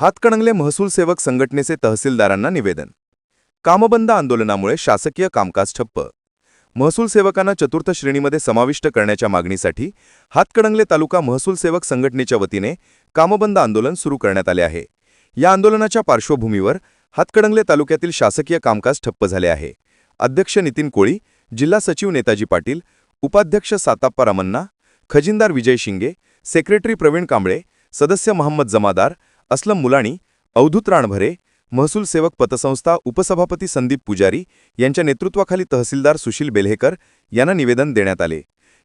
हातकणंगले महसूल सेवक संघटनेचे तहसीलदारांना निवेदन. कामबंद आंदोलनामुळे शासकीय कामकाज ठप्प. महसूल सेवकांना चतुर्थ श्रेणीमध्ये समाविष्ट करण्याच्या मागणीसाठी हातकणंगले तालुका महसूल सेवक संघटनेच्या वतीने कामबंद आंदोलन सुरू करण्यात आले आहे. या आंदोलनाच्या पार्श्वभूमीवर हातकणंगले तालुक्यातील शासकीय कामकाज ठप्प झाले आहे. अध्यक्ष नितीन कोळी जिल्हा सचिव नेताजी पाटील उपाध्यक्ष साताप्पा रामन्ना खजिनदार विजय शिंगे सेक्रेटरी प्रवीण कांबळे सदस्य मोहम्मद जमादार असलम मुलाणी अवधूत राणभरे महसूल सेवक पतसंस्था उपसभापती संदीप पुजारी यांच्या नेतृत्वाखाली तहसीलदार सुशील बेल्हेकर यांना निवेदन देण्यात आले.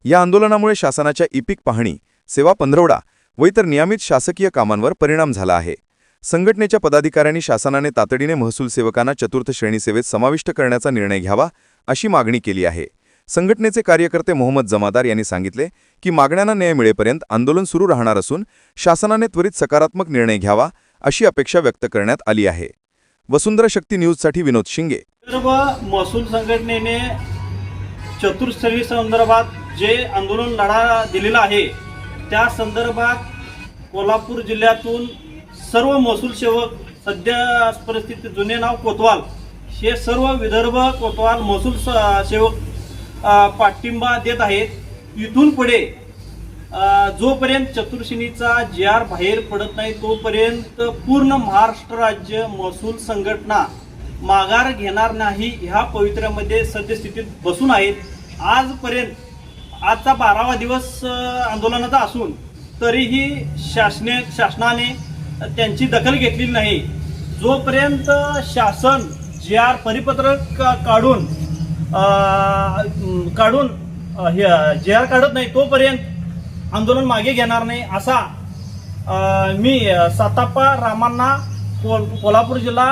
या आंदोलनामुळे शासनाच्या इपिक पाहणी सेवा पंधरवडा व इतर नियमित शासकीय कामांवर परिणाम झाला आहे. संघटनेच्या पदाधिकाऱ्यांनी शासनाने तातडीने महसूल सेवकांना चतुर्थ श्रेणी सेवेत समाविष्ट करण्याचा निर्णय घ्यावा अशी मागणी केली आहे. संघटनेचे कार्यकर्ते मोहम्मद जमादार यांनी सांगितले की मागण्यांना न्याय मिळेपर्यंत आंदोलन सुरू राहणार असून शासनाने त्वरित सकारात्मक निर्णय घ्यावा अशी अपेक्षा व्यक्त करण्यात आली आहे. वसुंधरा शक्ती न्यूजसाठी विनोद शिंगे. सर्व महसूल संघटनेने चतुर्थी संदर्भात जे आंदोलन लढा दिलेला आहे त्या संदर्भात कोल्हापूर जिल्ह्यातून सर्व महसूल सेवक सध्या परिस्थितीत जुने नाव कोतवाल हे सर्व विदर्भ कोतवाल महसूल सेवक पाठिंबा देत आहेत. इथून पुढे जोपर्यंत चतुर्शिनीचा जे आर बाहेर पडत नाही तोपर्यंत पूर्ण महाराष्ट्र राज्य महसूल संघटना माघार घेणार नाही ह्या पवित्र्यामध्ये सद्यस्थितीत बसून आहेत. आजपर्यंत आजचा बारावा दिवस आंदोलनाचा असून तरीही शासने शासनाने त्यांची दखल घेतलेली नाही. जोपर्यंत शासन जे आर परिपत्रक का- काढून काढून हे जे आर काढत नाही तोपर्यंत आंदोलन मागे घेणार नाही असा मी अ, रामांना कोल कोल्हापूर जिल्हा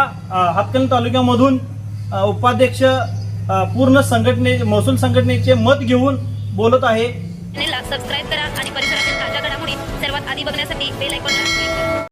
हातकणी तालुक्यामधून उपाध्यक्ष पूर्ण संघटने महसूल संघटनेचे मत घेऊन बोलत आहे. सबस्क्राईब करा आणि परिसरातील ताज्या घडामोडी सर्वात आधी बघण्यासाठी बेल ऐकून